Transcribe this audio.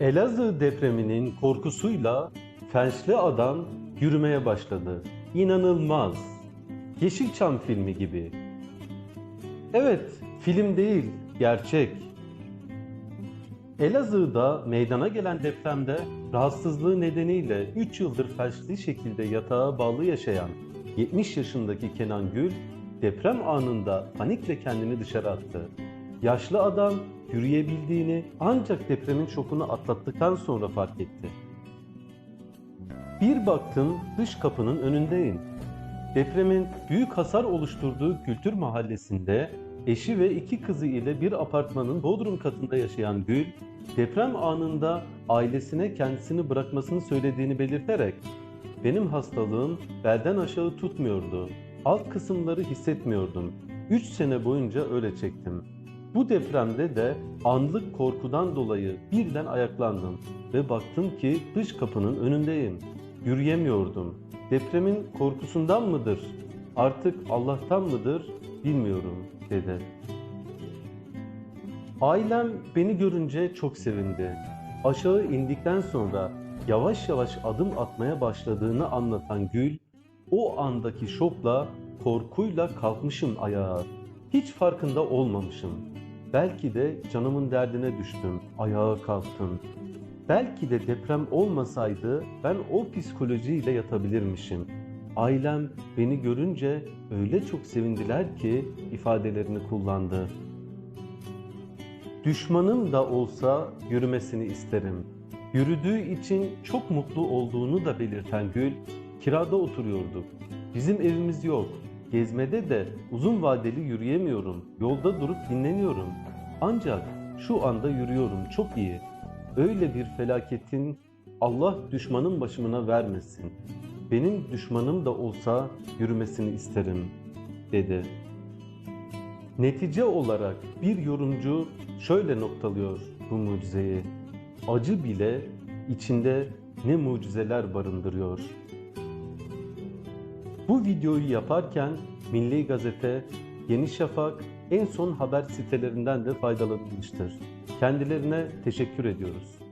Elazığ depreminin korkusuyla felçli adam yürümeye başladı. İnanılmaz. Yeşilçam filmi gibi. Evet, film değil, gerçek. Elazığ'da meydana gelen depremde rahatsızlığı nedeniyle 3 yıldır felçli şekilde yatağa bağlı yaşayan 70 yaşındaki Kenan Gül deprem anında panikle kendini dışarı attı. Yaşlı adam yürüyebildiğini ancak depremin şokunu atlattıktan sonra fark etti. Bir baktım dış kapının önündeyim. Depremin büyük hasar oluşturduğu Kültür Mahallesi'nde eşi ve iki kızı ile bir apartmanın bodrum katında yaşayan Gül, deprem anında ailesine kendisini bırakmasını söylediğini belirterek benim hastalığım belden aşağı tutmuyordu. Alt kısımları hissetmiyordum. 3 sene boyunca öyle çektim. Bu depremde de anlık korkudan dolayı birden ayaklandım ve baktım ki dış kapının önündeyim. Yürüyemiyordum. Depremin korkusundan mıdır? Artık Allah'tan mıdır? Bilmiyorum dedi. Ailem beni görünce çok sevindi. Aşağı indikten sonra yavaş yavaş adım atmaya başladığını anlatan Gül, o andaki şokla, korkuyla kalkmışım ayağa. Hiç farkında olmamışım. Belki de canımın derdine düştüm, ayağa kalktım. Belki de deprem olmasaydı ben o psikolojiyle yatabilirmişim. Ailem beni görünce öyle çok sevindiler ki ifadelerini kullandı. Düşmanım da olsa yürümesini isterim. Yürüdüğü için çok mutlu olduğunu da belirten Gül, kirada oturuyorduk. Bizim evimiz yok. Gezmede de uzun vadeli yürüyemiyorum. Yolda durup dinleniyorum. Ancak şu anda yürüyorum çok iyi. Öyle bir felaketin Allah düşmanın başımına vermesin. Benim düşmanım da olsa yürümesini isterim, dedi. Netice olarak bir yorumcu şöyle noktalıyor bu mucizeyi. Acı bile içinde ne mucizeler barındırıyor. Bu videoyu yaparken Milli Gazete, Yeni Şafak, en son haber sitelerinden de faydalanılmıştır. Kendilerine teşekkür ediyoruz.